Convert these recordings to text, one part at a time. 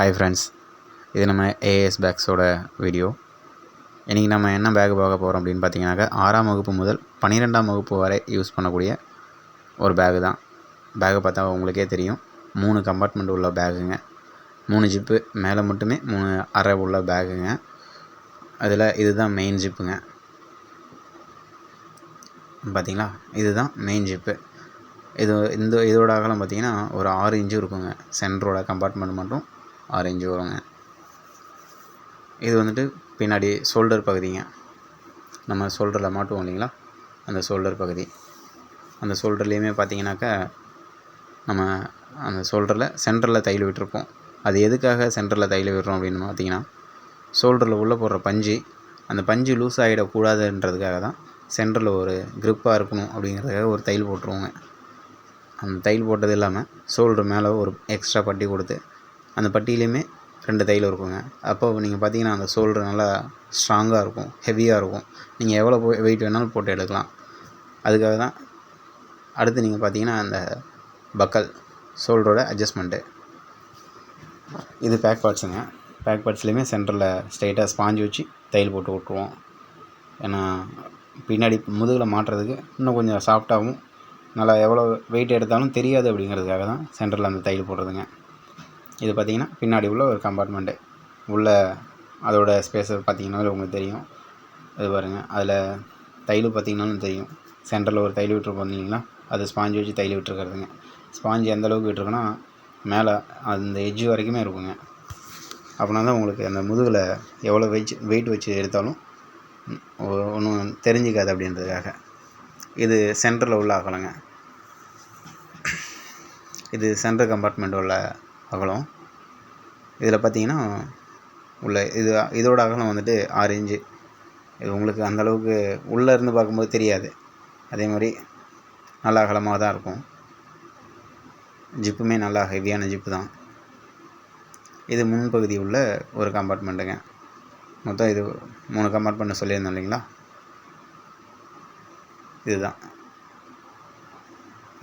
Hi friends இது நம்ம as பேக்ஸோட video இன்றைக்கி நம்ம என்ன பேக் பார்க்க போகிறோம் அப்படின்னு பார்த்தீங்கன்னாக்கா ஆறாம் வகுப்பு முதல் பன்னிரெண்டாம் வகுப்பு வரை யூஸ் பண்ணக்கூடிய ஒரு பேகு தான். பேகை பார்த்தா உங்களுக்கே தெரியும். மூணு கம்பார்ட்மெண்ட் உள்ள பேகுங்க மூணு ஜிப்பு மேலே மட்டுமே மூணு அரை உள்ள பேகுங்க அதில் இதுதான் மெயின் ஜிப்புங்க பார்த்தீங்களா? இதுதான் மெயின் ஜிப்பு இது இந்த இதோட அகலம் பார்த்தீங்கன்னா ஒரு ஆறு இன்ச்சு இருக்குங்க. சென்டரோட கம்பார்ட்மெண்ட் மட்டும் ஆரஞ்சு வருங்க. இது வந்துட்டு பின்னாடி ஷோல்டர் பகுதிங்க. நம்ம ஷோல்டரில் மாட்டுவோம் இல்லைங்களா? அந்த ஷோல்டர் பகுதி. அந்த ஷோல்டர்லேயுமே பார்த்தீங்கன்னாக்கா நம்ம அந்த ஷோல்டரில் சென்டரில் தையல் விட்டுருப்போம். அது எதுக்காக சென்டரில் தையல் விடுறோம் அப்படின்னு பார்த்தீங்கன்னா ஷோல்டரில் உள்ளே போடுற பஞ்சு அந்த பஞ்சு லூஸ் ஆகிடக்கூடாதுன்றதுக்காக தான் சென்டரில் ஒரு க்ரிப்பாக இருக்கணும் அப்படிங்கிறதுக்காக ஒரு தையல் போட்டுருவோங்க. அந்த தையல் போட்டது இல்லாமல் ஷோல்டர் மேலே ஒரு எக்ஸ்ட்ரா பட்டி கொடுத்து அந்த பட்டியிலையுமே ரெண்டு தையல் இருக்குங்க. அப்போ நீங்கள் பார்த்தீங்கன்னா அந்த ஷோல்டர் நல்லா ஸ்ட்ராங்காக இருக்கும் ஹெவியாக இருக்கும். நீங்கள் எவ்வளோ வெயிட் வேணாலும் போட்டு எடுக்கலாம். அதுக்காக தான் அடுத்து நீங்கள் பார்த்தீங்கன்னா அந்த பக்கல் ஷோல்டரோட அட்ஜஸ்ட்மெண்ட்டு இது பேக் பார்ட்ஸுங்க பேக் பார்ட்ஸ்லேயுமே சென்டரில் ஸ்ட்ரைட்டாக ஸ்பாஞ்சு வச்சு தையல் போட்டு விட்ருவோம் ஏன்னா பின்னாடி முதுகில் மாட்டுறதுக்கு இன்னும் கொஞ்சம் சாஃப்டாகவும் நல்லா எவ்வளோ வெயிட் எடுத்தாலும் தெரியாது அப்படிங்கிறதுக்காக தான் சென்டரில் அந்த தையல் போடுறதுங்க. இது பார்த்திங்கன்னா பின்னாடி உள்ள ஒரு கம்பார்ட்மெண்ட்டு உள்ள அதோட ஸ்பேஸை பார்த்தீங்கன்னாலும் உங்களுக்கு தெரியும். இது பாருங்கள் அதில் தையல் பார்த்திங்கனாலும் தெரியும். சென்டரில் ஒரு தையல் விட்டுருப்போம் இல்லைங்களா? அது ஸ்பாஞ்சு வச்சு தையல் விட்டுருக்கிறதுங்க. ஸ்பாஞ்சு எந்த அளவுக்கு விட்டுருக்குன்னா மேலே அந்த எட்ஜு வரைக்குமே இருக்குங்க. அப்படின்னா தான் உங்களுக்கு அந்த முதுகில் எவ்வளோ வெயிட் வெயிட் வச்சு எடுத்தாலும் ஒன்றும் தெரிஞ்சிக்காது அப்படின்றதுக்காக. இது சென்டரில் உள்ள ஆகலைங்க. இது சென்டர் கம்பார்ட்மெண்ட் உள்ள அகலம். இதில் பார்த்தீங்கன்னா உள்ள இது இதோட அகலம் வந்துட்டு ஆறு இன்ச்சு. இது உங்களுக்கு அந்தளவுக்கு உள்ளே இருந்து பார்க்கும்போது தெரியாது. அதே மாதிரி நல்லா அகலமாக தான் இருக்கும். ஜிப்புமே நல்லா ஹெவியான ஜிப்பு தான். இது முன்பகுதி உள்ள ஒரு கம்பார்ட்மெண்ட்டுங்க மொத்தம் இது மூணு கம்பார்ட்மெண்ட் சொல்லியிருந்தோம் இல்லைங்களா? இதுதான்.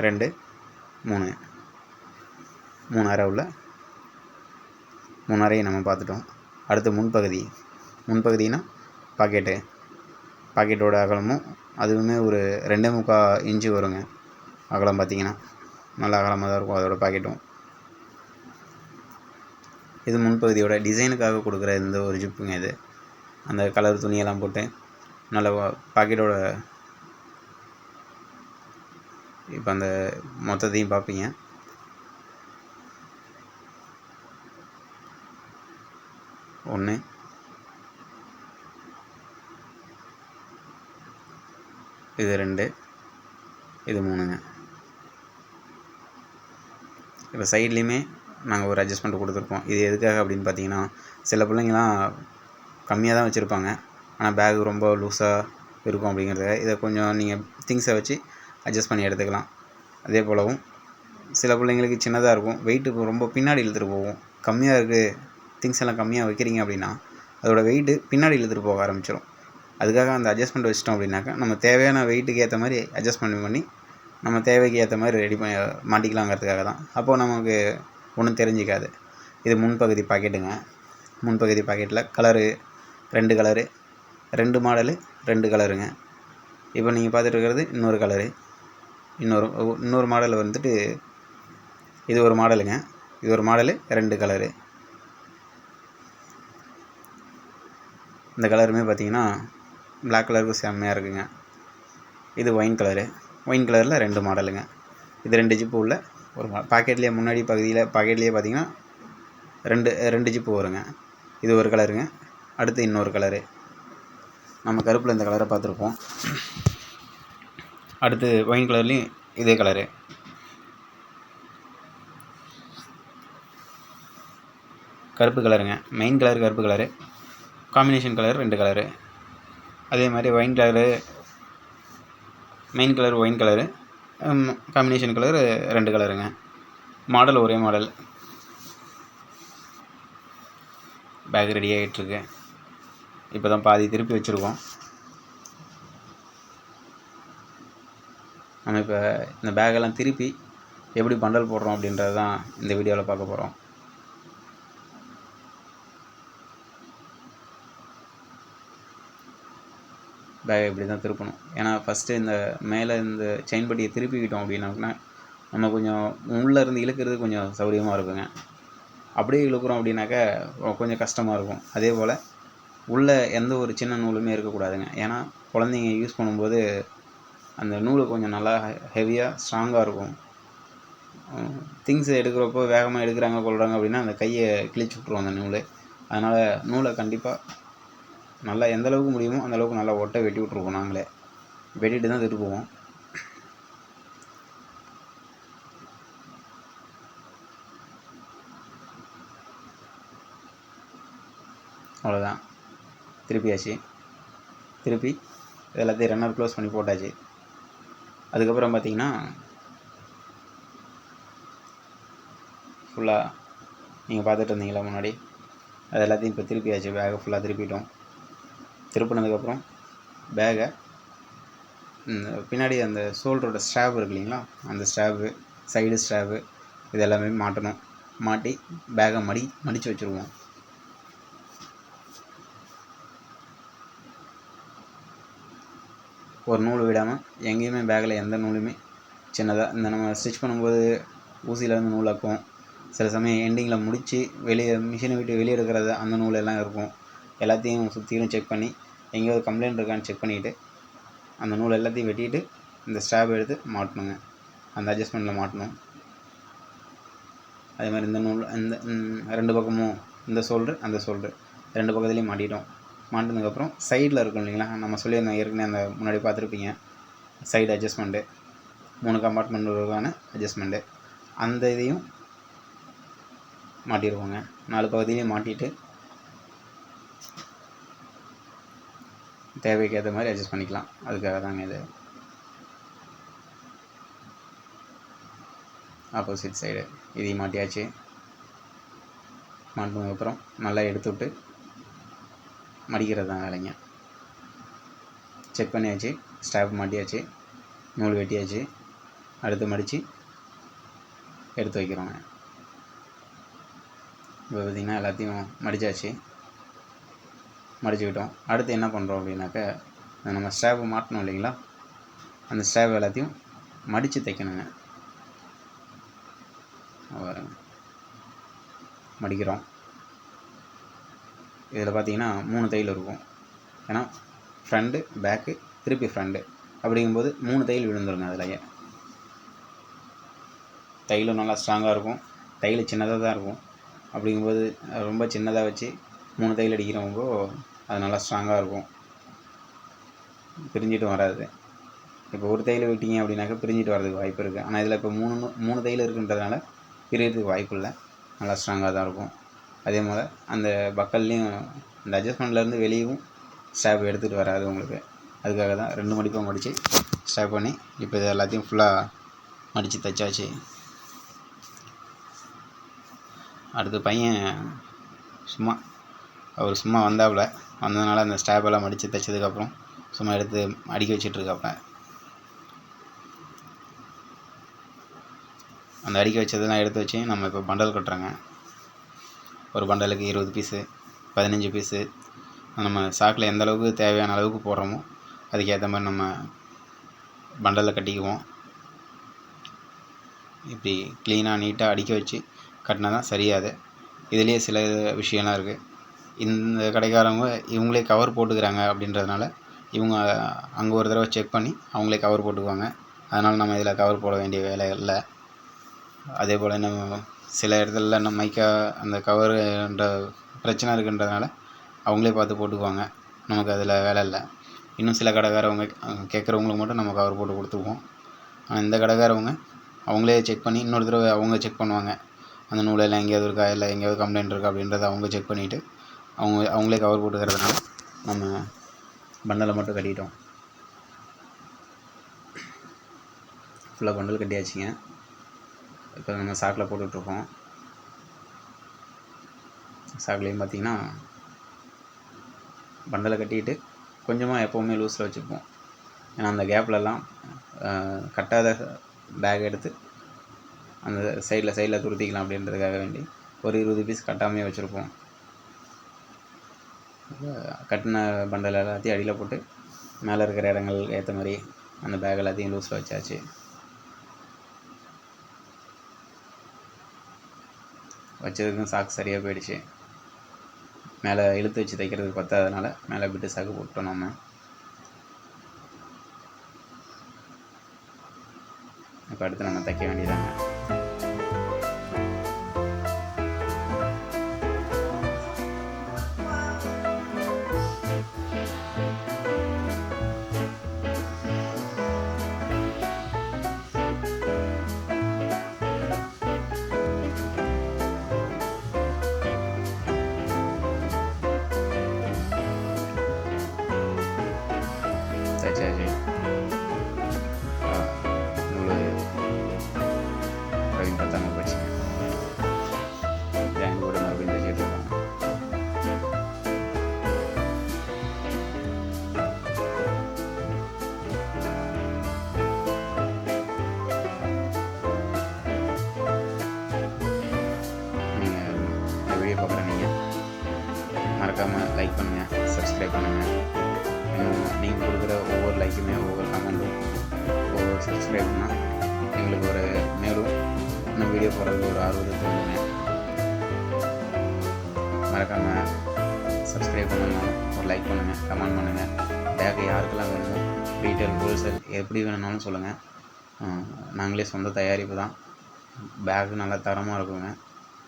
ரெண்டு மூணு. மூணு உள்ள மூணு அறையை நம்ம பார்த்துட்டோம். அடுத்து முன்பகுதி. முன்பகுதினா பாக்கெட்டு. பாக்கெட்டோட அகலமும் அதுவுமே ஒரு ரெண்டே முக்கால் இன்ச்சு வருங்க. அகலம் பார்த்திங்கன்னா. நல்லா அகலமாக தான் இருக்கும் அதோட பாக்கெட்டும். இது முன்பகுதியோட டிசைனுக்காக கொடுக்குற இந்த ஒரு ஜிப்புங்க இது. அந்த கலர் துணியெல்லாம் போட்டு நல்ல பாக்கெட்டோட இப்போ அந்த மொத்தத்தையும் பார்ப்பீங்க. ஒன்று. இது ரெண்டு. இது மூணுங்க. இப்போ சைட்லேயுமே நாங்கள் ஒரு அட்ஜஸ்ட்மெண்ட் கொடுத்துருப்போம் இது எதுக்காக அப்படின்னு பார்த்தீங்கன்னா சில பிள்ளைங்களாம் கம்மியாக தான் வச்சுருப்பாங்க. ஆனால் பேக் ரொம்ப லூஸாக இருக்கும் அப்படிங்கிறத இதை கொஞ்சம் நீங்கள் திங்ஸை வச்சு அட்ஜஸ்ட் பண்ணி எடுத்துக்கலாம். அதே போலவும் சில பிள்ளைங்களுக்கு சின்னதாக இருக்கும். வெயிட்டு ரொம்ப பின்னாடி இழுத்துட்டு போகும். கம்மியாக இருக்குது திங்ஸ் எல்லாம் கம்மியாக வைக்கிறீங்க அப்படின்னா அதோட வெயிட்டு பின்னாடி இழுத்துட்டு போக ஆரம்பிச்சிடும் அதுக்காக அந்த அட்ஜஸ்ட்மெண்ட் வச்சிட்டோம் அப்படின்னாக்கா நம்ம தேவையான வெயிட்டுக்கு ஏற்ற மாதிரி அட்ஜஸ்ட்மெண்ட் பண்ணி நம்ம தேவைக்கு ஏற்ற மாதிரி ரெடி பண்ணி மாட்டிக்கலாங்கிறதுக்காக தான். அப்போது நமக்கு ஒன்றும் தெரிஞ்சிக்காது. இது முன்பகுதி பாக்கெட்டுங்க. முன்பகுதி பாக்கெட்டில் கலரு ரெண்டு கலரு ரெண்டு மாடலு ரெண்டு கலருங்க இப்போ நீங்கள் பார்த்துட்டு இருக்கிறது இன்னொரு கலரு இன்னொரு இன்னொரு மாடல் வந்துட்டு இது ஒரு மாடலுங்க இது ஒரு மாடலு ரெண்டு கலரு இந்த கலருமே பார்த்தீங்கன்னா பிளாக் கலருக்கு செம்மையாக இருக்குங்க. இது ஒயின் கலரு ஒயின் கலரில் ரெண்டு மாடலுங்க இது ரெண்டு ஜிப்பு உள்ள ஒரு பாக்கெட்லேயே முன்னாடி பகுதியில் பாக்கெட்லேயே பார்த்தீங்கன்னா ரெண்டு ரெண்டு ஜிப்பு வருங்க. இது ஒரு கலருங்க அடுத்து இன்னொரு கலரு நம்ம கருப்பில் இந்த கலரை பார்த்துருப்போம். அடுத்து ஒயின் கலர்லேயும் இதே கலரு கருப்பு கலருங்க மெயின் கலர் கருப்பு கலரு காம்பினேஷன் கலர் ரெண்டு கலரு அதே மாதிரி wine colour main colour wine colour combination colour ரெண்டு கலருங்க மாடல் ஒரே மாடல் பேக் ரெடி ஆகிட்டுருக்கு இப்போ தான் பாதி திருப்பி வச்சுருக்கோம். நம்ம இப்போ இந்த பேக்கெல்லாம் திருப்பி எப்படி பண்டல் போடுறோம் அப்படின்றது தான் இந்த வீடியோவில் பார்க்க போகிறோம் பேகை இப்படி தான் திருப்பணும். ஏன்னா ஃபஸ்ட்டு இந்த மேலே இந்த செயின் பட்டியை திருப்பிக்கிட்டோம் அப்படின்னாக்கா நம்ம கொஞ்சம் உள்ளே இருந்து இழுக்கிறது கொஞ்சம் சௌரியமாக இருக்குங்க. அப்படியே இழுக்கிறோம் அப்படின்னாக்கா கொஞ்சம் கஷ்டமாக இருக்கும். அதே போல் உள்ளே எந்த ஒரு சின்ன நூலுமே இருக்கக்கூடாதுங்க. ஏன்னா குழந்தைங்க யூஸ் பண்ணும்போது அந்த நூல் கொஞ்சம் நல்லா ஹெவியாக ஸ்ட்ராங்காக இருக்கும். திங்ஸ் எடுக்கிறப்போ வேகமாக எடுக்கிறாங்க கொள்கிறாங்க அப்படின்னா அந்த கையை கிழிச்சு விட்ருவோம் அந்த நூல். அதனால் நூலை கண்டிப்பாக நல்லா எந்த அளவுக்கு முடியுமோ அந்த அளவுக்கு நல்லா ஒட்டை வெட்டி விட்ருவோம் நாங்களே. வெட்டிட்டு தான் திருப்புவோம் அவ்வளோதான் திருப்பியாச்சு. திருப்பி எல்லாத்தையும் ரன்னர் க்ளோஸ் பண்ணி போட்டாச்சு. அதுக்கப்புறம் பார்த்தீங்கன்னா ஃபுல்லாக நீங்கள் பார்த்துட்டு இருந்தீங்களா முன்னாடி? அது எல்லாத்தையும் இப்போ திருப்பியாச்சு பேகை ஃபுல்லாக திருப்பிட்டோம். திருப்பினதுக்கப்புறம் பேகை பின்னாடி அந்த ஷோல்டரோட ஸ்ட்ராப் இருக்கு இல்லைங்களா? அந்த ஸ்ட்ராப்பு சைடு ஸ்ட்ராப்பு இது எல்லாமே மாட்டணும். மாட்டி பேகை மடி மடித்து வச்சுருவோம். ஒரு நூல் விடாமல் எங்கேயுமே பேக்கில் எந்த நூலுமே சின்னதாக இந்த நம்ம ஸ்டிச் பண்ணும்போது ஊசியிலேருந்து நூலாக்கும் சில சமயம் எண்டிங்கில் முடித்து வெளியே மிஷினை விட்டு வெளியே எடுக்கிறது அந்த நூலெல்லாம் இருக்கும். எல்லாத்தையும் சுற்றிலும் செக் பண்ணி எங்கேயாவது கம்ப்ளைண்ட் இருக்கான்னு செக் பண்ணிவிட்டு அந்த நூல் எல்லாத்தையும் வெட்டிட்டு இந்த ஸ்டாப் எடுத்து மாட்டணுங்க. அந்த அட்ஜஸ்ட்மெண்ட்டில் மாட்டணும். அதே மாதிரி இந்த நூல் இந்த ரெண்டு பக்கமும் இந்த ஷோல்ட்ரு அந்த ஷோல்ட்ரு ரெண்டு பக்கத்துலேயும் மாட்டிட்டோம். மாட்டினதுக்கப்புறம் சைடில் இருக்கும் இல்லைங்களா? நம்ம சொல்லியிருந்தோம் ஏற்கனவே அந்த முன்னாடி பார்த்துருப்பீங்க. சைடு அட்ஜஸ்ட்மெண்ட்டு மூணு கம்பார்ட்மெண்ட்டுக்கான அட்ஜஸ்ட்மெண்ட்டு அந்த இதையும் மாட்டிடுவோங்க நாலு பகுதியிலையும் மாட்டிட்டு தேவைக்கு ஏற்ற மாதிரி அட்ஜஸ்ட் பண்ணிக்கலாம். அதுக்காக தாங்க இது. ஆப்போசிட் சைடு இதையும் மாட்டியாச்சு. மாட்டினதுக்கப்புறம் நல்லா எடுத்து விட்டு மடிக்கிறது தான் வேலைங்க. செக் பண்ணியாச்சு. ஸ்டாப் மாட்டியாச்சு. நூல் வெட்டியாச்சு. அடுத்து மடித்து எடுத்து வைக்கிறோங்க. இப்போ பார்த்திங்கன்னா எல்லாத்தையும் மடித்தாச்சு மடிச்சுக்கிட்டோம். அடுத்து என்ன பண்ணுறோம் அப்படின்னாக்க நம்ம ஸ்டாப் மாட்டணும் இல்லைங்களா? அந்த ஸ்டேவ் எல்லாத்தையும் மடித்து தைக்கணுங்க. மடிக்கிறோம். இதில் பார்த்தீங்கன்னா மூணு தையல் இருக்கும். ஏன்னா ஃப்ரண்ட்டு பேக்கு திருப்பி ஃப்ரண்ட்டு அப்படிங்கும்போது மூணு தையல் விழுந்துருங்க அதிலேயே. தையலும் நல்லா ஸ்ட்ராங்காக இருக்கும். தையல் சின்னதாக தான் இருக்கும். அப்படிங்கும்போது ரொம்ப சின்னதாக வச்சு மூணு தையல் அடிக்கிறவங்க அது நல்லா ஸ்ட்ராங்காக இருக்கும். பிரிஞ்சிட்டும் வராது. இப்போ ஒரு தையல் விட்டீங்க அப்படின்னாக்கா பிரிஞ்சிட்டு வரதுக்கு வாய்ப்பு இருக்குது ஆனால் இதில் இப்போ மூணு மூணு தையல் இருக்குன்றதுனால பிரியறதுக்கு வாய்ப்பு இல்லை. நல்லா ஸ்ட்ராங்காக தான் இருக்கும். அதே போல் அந்த பக்கல்லையும் அந்த அட்ஜஸ்ட்மெண்ட்லேருந்து வெளியும் ஸ்டாப் எடுத்துகிட்டு வராது உங்களுக்கு. அதுக்காக தான் ரெண்டு மடிப்பாக மடித்து ஸ்டாப் பண்ணி இப்போ இது எல்லாத்தையும் ஃபுல்லாக மடித்து தைச்சாச்சு. அடுத்து பையன் சும்மா அவர் சும்மா வந்தாப்புல. வந்ததுனால அந்த ஸ்டாப்பெல்லாம் மடித்து தைச்சதுக்கப்புறம் சும்மா எடுத்து அடுக்கி வச்சிட்டுருக்காப்ப அந்த அடுக்கி வச்சதெல்லாம் எடுத்து வச்சு நம்ம இப்போ பண்டல் கட்டுறோங்க. ஒரு பண்டலுக்கு இருபது பீஸு பதினஞ்சு பீஸு நம்ம சாக்கில் எந்த அளவுக்கு தேவையான அளவுக்கு போடுறோமோ அதுக்கேற்ற மாதிரி நம்ம பண்டலில் கட்டிக்குவோம். இப்படி க்ளீனாக நீட்டாக அடுக்கி வச்சு கட்டினா தான் சரியாது. இதுலேயே சில விஷயம்லாம் இருக்குது இந்த கடைக்காரவங்க இவங்களே கவர் போட்டுக்கிறாங்க அப்படின்றதுனால இவங்க அங்கே ஒரு தடவை செக் பண்ணி அவங்களே கவர் போட்டுக்குவாங்க. அதனால் நம்ம இதில் கவர் போட வேண்டிய வேலை இல்லை. அதே போல் நம்ம சில இடத்துல நம்ம மைக்கா அந்த கவருன்ற பிரச்சனை இருக்குன்றதுனால அவங்களே பார்த்து போட்டுக்குவாங்க. நமக்கு அதில் வேலை இல்லை. இன்னும் சில கடைக்காரவங்க கேட்குறவங்களுக்கு மட்டும் நம்ம கவர் போட்டு கொடுத்துக்குவோம். ஆனால் இந்த கடைக்காரவங்க அவங்களே செக் பண்ணி இன்னொரு தடவை அவங்க செக் பண்ணுவாங்க. அந்த நூலெல்லாம் எங்கேயாவது இருக்கா இல்லை எங்கேயாவது கம்ப்ளைண்ட் இருக்கா அப்படின்றத அவங்க செக் பண்ணிவிட்டு அவங்க அவங்களே கவர் போட்டுக்கிறதுனால நம்ம பண்டலை மட்டும் கட்டிட்டோம். ஃபுல்லாக பண்டல் கட்டியாச்சுங்க. இப்போ நம்ம சாக்கில் போட்டுட்ருக்கோம். சாக்குலேயும் பார்த்தீங்கன்னா பண்டலை கட்டிட்டு கொஞ்சமாக எப்போவுமே லூஸில் வச்சுப்போம். ஏன்னா அந்த கேப்லலாம் கட்டாத பேக் எடுத்து அந்த சைடில் சைடில் துருத்திக்கலாம் அப்படின்றதுக்காக வேண்டி ஒரு இருபது பீஸ் கட்டாமையே வச்சுருப்போம். கட்டின பண்டல் எல்லாத்தையும் அடியில் போட்டு மேலே இருக்கிற இடங்கள் ஏற்ற மாதிரி அந்த பேக் எல்லாத்தையும் லூஸில் வச்சாச்சு. வச்சதுக்கும் சாக்கு சரியாக போயிடுச்சு. மேலே இழுத்து வச்சு தைக்கிறதுக்கு பத்தாதனால மேலே பிட்டு சாக்கு போட்டோம் நம்ம இப்போ அடுத்து நம்ம தைக்க வேண்டியதாங்க வீடியோ போடுறதுக்கு ஒரு ஆர்வத்தை தோணுங்க மறக்காமல் சப்ஸ்கிரைப் பண்ணுங்கள் ஒரு லைக் பண்ணுங்கள் கமெண்ட் பண்ணுங்கள் பேக்கை யாருக்கெல்லாம் வேணும் ரீட்டைல் ஹோல்சேல் எப்படி வேணும்னாலும் சொல்லுங்கள் நாங்களே சொந்த தயாரிப்பு தான். பேக் நல்லா தரமாக இருக்குங்க.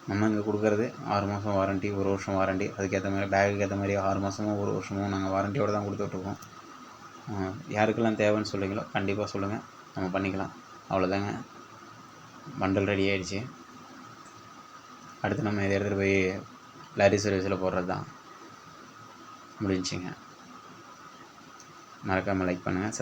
நம்ம இங்கே கொடுக்குறது ஆறு மாதம் வாரண்ட்டி ஒரு வருஷம் வாரண்ட்டி அதுக்கேற்ற மாதிரி பேக்குக்கு ஏற்ற மாதிரி ஆறு மாதமும் ஒரு வருஷமும் நாங்கள் வாரண்ட்டியோடு தான் கொடுத்துட்ருக்கோம் யாருக்கெல்லாம் தேவைன்னு சொல்லுங்களோ கண்டிப்பாக சொல்லுங்கள் நம்ம பண்ணிக்கலாம். அவ்வளோதாங்க பண்டல் ரெடி ஆகிடுச்சி அடுத்து நம்ம இதை எடுத்துகிட்டு போய் லாரி சர்வீஸில் போடுறது தான் முடிஞ்சுங்க மறக்காமல் லைக் பண்ணுங்கள்